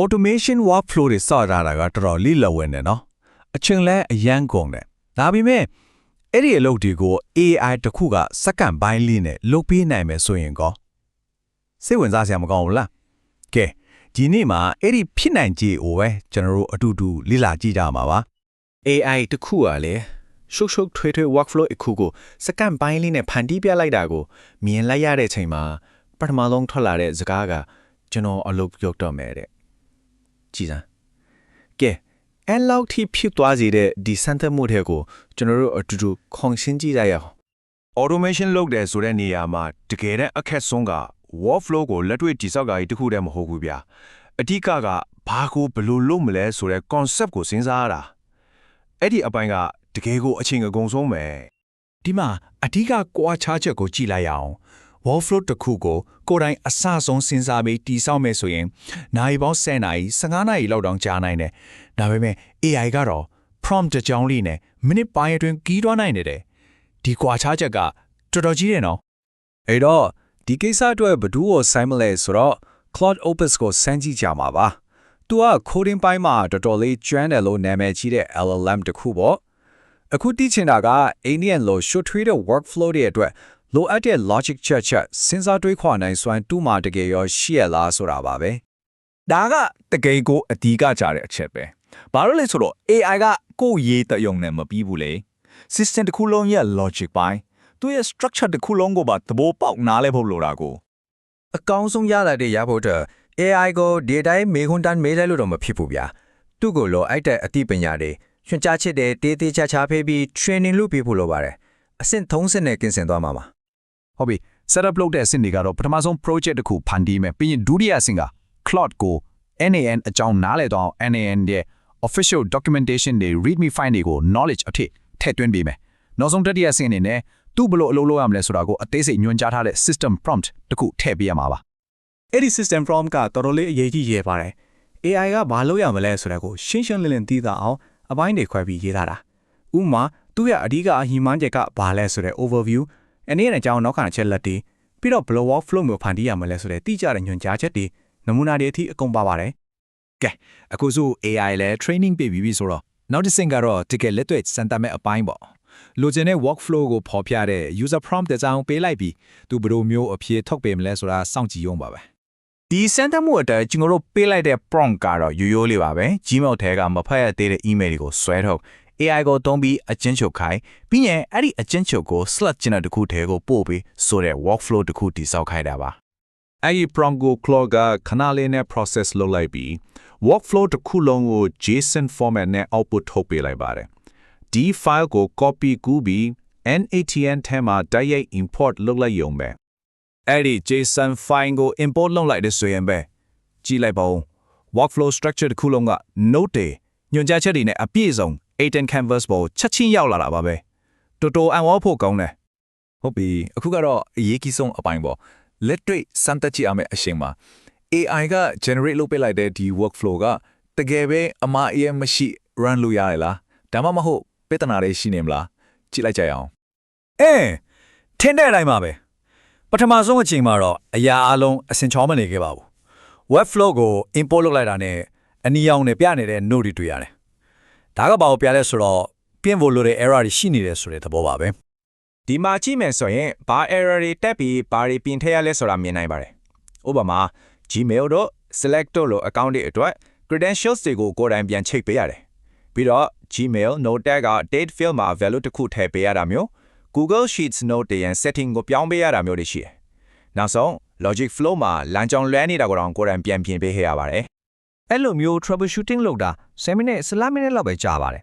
automation workflow တွေစော့ထားတာကတော်တော်လေးလဝင်းနေနော်အချိန်လဲအရန်ကုန်တယ်ဒါပေမဲ့အဲ့ဒီအလုပ်တွေကို AI တစ်ခုကစက္ကန့်ပိုင်းလေးနဲ့လုပ်ပေးနိုင်မယ်ဆိုရင်ကောစိတ်ဝင်စားစရာမကောင်းဘူးလားကဲဒီနေ့မှာအဲ့ဒီဖြစ်နိုင်ခြေကိုပဲကျွန်တော်တို့အတူတူလေ့လာကြည့်ကြမှာပါ AI တခုကလည်းရှုပ်ရှုပ်ထွေးထွေး workflow အခုကိုစက္ကန့်ပိုင်းလေးနဲ့ဖန်တီးပြလိုက်တာကိုမြင်လိုက်ရတဲ့ချိန်မှာပထမဆုံးထွက်လာတဲ့စကားကကျွန်တော်အလုပ်ပြုတ်တော့မယ်တဲ့ ကြည်စမ်းကဲအဲ့လောက်ထိဖြစ်သွားစေတဲ့ဒီစမ်းသပ်မှုတွေကိုကျွန်တော်တို့အတူတူခေါင်းရှင်းကြည့်ရအောင် automation လုပ်တယ်ဆိုတဲ့နေရာမှာတကယ်တမ်းအခက်ဆုံးက workflow ကိုလက်တွေ့တိစောက်ကကြီးတစ်ခုတည်းမဟုတ်ဘူးဗျာအဓိကကဘာကိုဘယ်လိုလုပ်မလဲဆိုတဲ့ concept ကိုစဉ်းစားရတာအဲ့ဒီအပိုင်းကတကယ်ကိုအချိန်အကုန်ဆုံးပဲဒီမှာအဓိကကွာခြားချက်ကိုကြည့်လိုက်ရအောင် workflow တစ်ခုကိုကိုယ်တိုင်အစဆုံးစဉ်းစားပြီးတည်ဆောက်မယ်ဆိုရင်နိုင်ပေါင်း10နာရီ15နာရီလောက်တောင်ကြာနိုင်တယ်။ဒါပေမဲ့ AI ကတော့ prompt တစ်ကြောင်းလေးနဲ့မိနစ်ပိုင်းအတွင်းကြီးတွားနိုင်နေတယ်။ဒီကွာခြားချက်ကတော်တော်ကြီးတယ်နော်အဲ့တော့ဒီကိစ္စအတွက်ဘယ်သူ့ကိုဆိုင်မလဲဆိုတော့ Cloud Opus ကိုစမ်းကြည့်ကြမှာပါ။ तू က coding ပိုင်းမှာတော်တော်လေးကျွမ်းတယ်လို့နာမည်ကြီးတဲ့ LLM တစ်ခုပေါ့။အခုသိချင်တာက Indian လို့ short tree တဲ့ workflow တွေအတွက် လိုအပ်တဲ့ logic ချက်ချက်စဉ်းစားတွေးခွာနိုင်စွမ်းတူးမှာတကယ်ရောရှိရလားဆိုတာပါပဲဒါကတကယ်ကိုအဓိကကြတဲ့အချက်ပဲဘာလို့လဲဆိုတော့ AI ကကိုယ့်ရေးတယုံနဲ့မပြီးဘူးလေ system တစ်ခုလုံးရဲ့ logic ပိုင်းသူရဲ့ structure တစ်ခုလုံးကိုပါသဘောပေါက်နားလဲဖို့လိုတာကိုအကောင်းဆုံးရလာတဲ့ရဖို့အတွက် AI ကို data မေခွန်းတန်းမေးလိုက်လို့တော့မဖြစ်ဘူးဗျာသူ့ကိုလိုအိုက်တဲ့အသိပညာတွေညွှန်ကြားချက်တွေတေးသေးချာချာဖေးပြီး training လုပ်ပေးဖို့လိုပါတယ်အဆင့်30နဲ့ကင်ဆင်သွားမှာပါ ဟုတ်ပြီ setup လုပ်တဲ့အဆင့်တွေကတော့ပထမဆုံး project တစ်ခုဖန်တီးမယ်ပြီးရင်ဒုတိယအဆင့်က cloud ကို NAN အကြောင်းနားလည်တော့ NAN ရဲ့ official documentation တွေ readme file တွေကို knowledge အထိထည့်သွင်းပေးမယ်နောက်ဆုံးတတိယအဆင့်အနေနဲ့သူ့ဘယ်လို့အလုပ်လုပ်ရမလဲဆိုတာကိုအသေးစိတ်ညွှန်ကြားထားတဲ့ system prompt တစ်ခုထည့်ပေးရမှာပါအဲ့ဒီ system prompt ကတော်တော်လေးအရေးကြီးရပါတယ် AI ကဘာလုပ်ရမလဲဆိုတာကိုရှင်းရှင်းလင်းလင်းသိသာအောင်အပိုင်းတွေခွဲပြီးရေးထားတာဥပမာသူ့ရဲ့အဓိကအဟိမန်းချက်ကဘာလဲဆိုတဲ့ overview အနေနဲ့အကြောင်းနောက်ခံချက်လက်တွေပြီးတော့ blow workflow မျိုးဖန်တီးရမလဲဆိုတဲ့တိကျတဲ့ညွှန်ကြားချက်တွေနမူနာတွေအထိအကုန်ပါပါတယ်ကဲအခုဆို AI လဲ training ပေးပြီးပြီဆိုတော့နောက်တစ်ဆင့်ကတော့တကယ်လက်တွေ့စံတတ်မဲ့အပိုင်းပေါ့လိုချင်တဲ့ workflow ကိုပေါ်ပြတဲ့ user prompt တစ်စောင်းပေးလိုက်ပြီးသူဘယ်လိုမျိုးအဖြေထုတ်ပေးမလဲဆိုတာစောင့်ကြည့်ရုံပါပဲဒီစမ်းသပ်မှုအတွက်ကျွန်တော်တို့ပေးလိုက်တဲ့ prompt ကတော့ရိုးရိုးလေးပါပဲ Gmail ထဲကမဖတ်ရသေးတဲ့ email တွေကိုဆွဲထုတ် AI ကိုသုံးပြီးအချင်းချုပ်ခိုင်းပြီးရင်အဲ့ဒီအချင်းချုပ်ကို Slack channel တစ်ခုထဲကိုပို့ပြီးဆိုတဲ့ workflow တစ်ခုတည်ဆောက်ခိုင်းတာပါအဲ့ဒီ prompt ကို Claude ကခဏလေးနဲ့ process လုပ်လိုက်ပြီး workflow တစ်ခုလုံးကို JSON format နဲ့ output ထုတ်ပေးလိုက်ပါတယ်ဒီ file ကို copy ကူးပြီး NATN ထဲမှာတိုက်ရိုက် import လုပ်လိုက်ရုံပဲအဲ့ဒီ JSON file ကို import လုပ်လိုက်တဲ့ဆိုရင်ပဲကြည့်လိုက်ပါဦး workflow structure တစ်ခုလုံးက note တွေညွှန်ကြားချက်တွေနဲ့အပြည့်စုံ 8 canvas ပေါ်ချက်ချင်းရောက်လာတာပါပဲတော်တော်အံ့ဩဖို့ကောင်းတယ်ဟုတ်ပြီအခုကတော့အရေးကြီးဆုံးအပိုင်းပေါ့လက်တွေ့စမ်းသပ်ကြည့်ရမယ့်အချိန်မှာ AI က generate လုပ်ပေးလိုက်တဲ့ဒီ workflow ကတကယ်ပဲအမှားအယွင်းမရှိ run လုပ်ရရလားဒါမှမဟုတ်ပြဿနာတွေရှိနေမလားကြည့်လိုက်ကြရအောင်အင်းထင်းတဲ့အတိုင်းပါပဲပထမဆုံးအချိန်မှာတော့အရာအလုံးအစင်ချောမနေခဲ့ပါဘူး web flow ကို import လုပ်လိုက်တာနဲ့အနီရောင်နဲ့ပြနေတဲ့ node တွေတွေ့ရတယ် ဒါကဘာကိုပြလဲဆိုတော့ပြင်ဖို့လိုတဲ့ error တွေရှိနေတယ်ဆိုတဲ့သဘောပါပဲဒီမှာကြည့်မယ်ဆိုရင်ဘာ error တွေတက်ပြီးဘာတွေပြင်ထည့်ရလဲဆိုတာမြင်နိုင်ပါတယ်ဥပမာ Gmail တို့ Select တို့လို account တွေအတွက် credentials တွေကိုကိုယ်တိုင်ပြန်ချိတ်ပေးရတယ်ပြီးတော့ Gmail note tag က date field မှာ value တစ်ခုထည့်ပေးရတာမျိုး Google Sheets note တွေရန် setting ကိုပြောင်းပေးရတာမျိုးတွေရှိတယ်နောက်ဆုံး logic flow မှာလမ်းကြောင်းလွဲနေတာကိုတော့ကိုယ်တိုင်ပြန်ပြင်ပေးခဲ့ရပါတယ် အဲ့လိုမျိုး troubleshooting လုပ်တာ10မိနစ်15မိနစ်လောက်ပဲကြာပါတယ်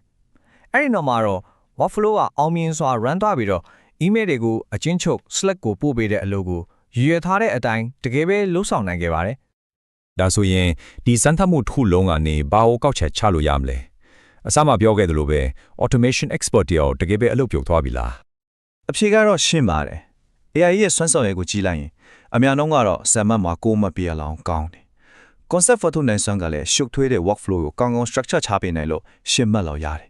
အဲ့ဒီနောက်မှာတော့ workflow ကအောင်မြင်စွာ run သွားပြီးတော့ email တွေကိုအချင်းချုပ် Slack ကိုပို့ပေးတဲ့အလုပ်ကိုရည်ရွယ်ထားတဲ့အတိုင်းတကယ်ပဲလှုပ်ဆောင်နိုင်ခဲ့ပါတယ်ဒါဆိုရင်ဒီစမ်းသပ်မှုတစ်ခုလုံးကနေဘာကိုကောက်ချက်ချလို့ရမလဲအစမှပြောခဲ့သလိုပဲ automation expert တယောက်တကယ်ပဲအလုပ်ပြုတ်သွားပြီလားအဖြေကတော့ရှင်းပါတယ် AI ရဲ့စွမ်းဆောင်ရည်ကိုကြည့်လိုက်ရင်အများဆုံးကတော့ဆမ်မတ်မှာကိုယ်မပြရလောင်ကောင်းတယ် concept photo နိုင်စွမ်းကလည်းရှုပ်ထွေးတဲ့ workflow ကိုကောင်းကောင်း structure ချပေးနိုင်လို့ရှင်းမှတ်လောက်ရတယ်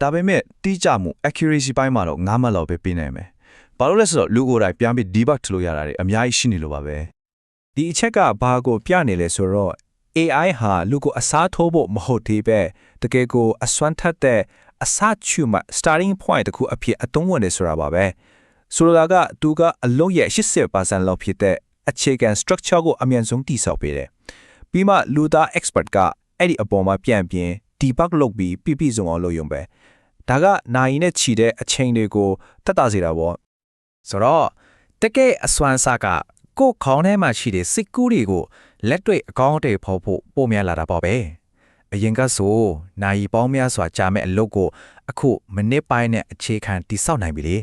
ဒါပေမဲ့တိကျမှု accuracy ပိုင်းမှာတော့9မှတ်လောက်ပဲပေးနိုင်မယ်ဘာလို့လဲဆိုတော့လူကိုယ်တိုင်ပြန်ပြီး debug လုပ်ရတာတွေအများကြီးရှိနေလို့ပါပဲဒီအချက်ကဘာကိုပြနေလဲဆိုတော့ AI ဟာလူကိုအစားထိုးဖို့မဟုတ်သေးပဲတကယ်ကိုအစွမ်းထက်တဲ့အစချူမှ starting point တစ်ခုအဖြစ်အသုံးဝင်နေဆိုတာပါပဲဆိုလိုတာကသူကအလုံးရဲ့80%လောက်ဖြစ်တဲ့အခြေခံ structure ကိုအမြန်ဆုံးတည်ဆောက်ပေးတယ် ပြီးမှလူသား expert ကအဲ့ဒီအပေါ်မှာပြန်ပြင် debug လုပ်ပြီးပြပြစုံအောင်လုပ်ရုံပဲဒါကနိုင်နဲ့ချီတဲ့အချိန်တွေကိုတက်တာစေတာပေါ့ဆိုတော့တကယ်အစွမ်းစားကကိုယ်ခေါင်းထဲမှာရှိတဲ့စိတ်ကူးတွေကိုလက်တွေ့အကောင့်တွေဖော်ဖို့ပို့များလာတာပေါ့ပဲအရင်ကဆိုနိုင်ပေါင်းများစွာကြာမဲ့အလုပ်ကိုအခုမိနစ်ပိုင်းနဲ့အခြေခံတိစောက်နိုင်ပြီလေ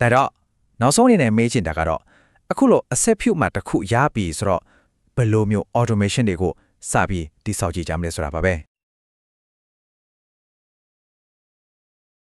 ဒါတော့နောက်ဆုံးအနေနဲ့မေးချင်တာကတော့အခုလိုအဆက်ဖြုတ်မှတစ်ခုရပြီဆိုတော့ ဘယ်လိုမျိုး automation တွေကိုစပြီးတိစောက်ကြည့်ကြမလဲဆိုတာပါပဲ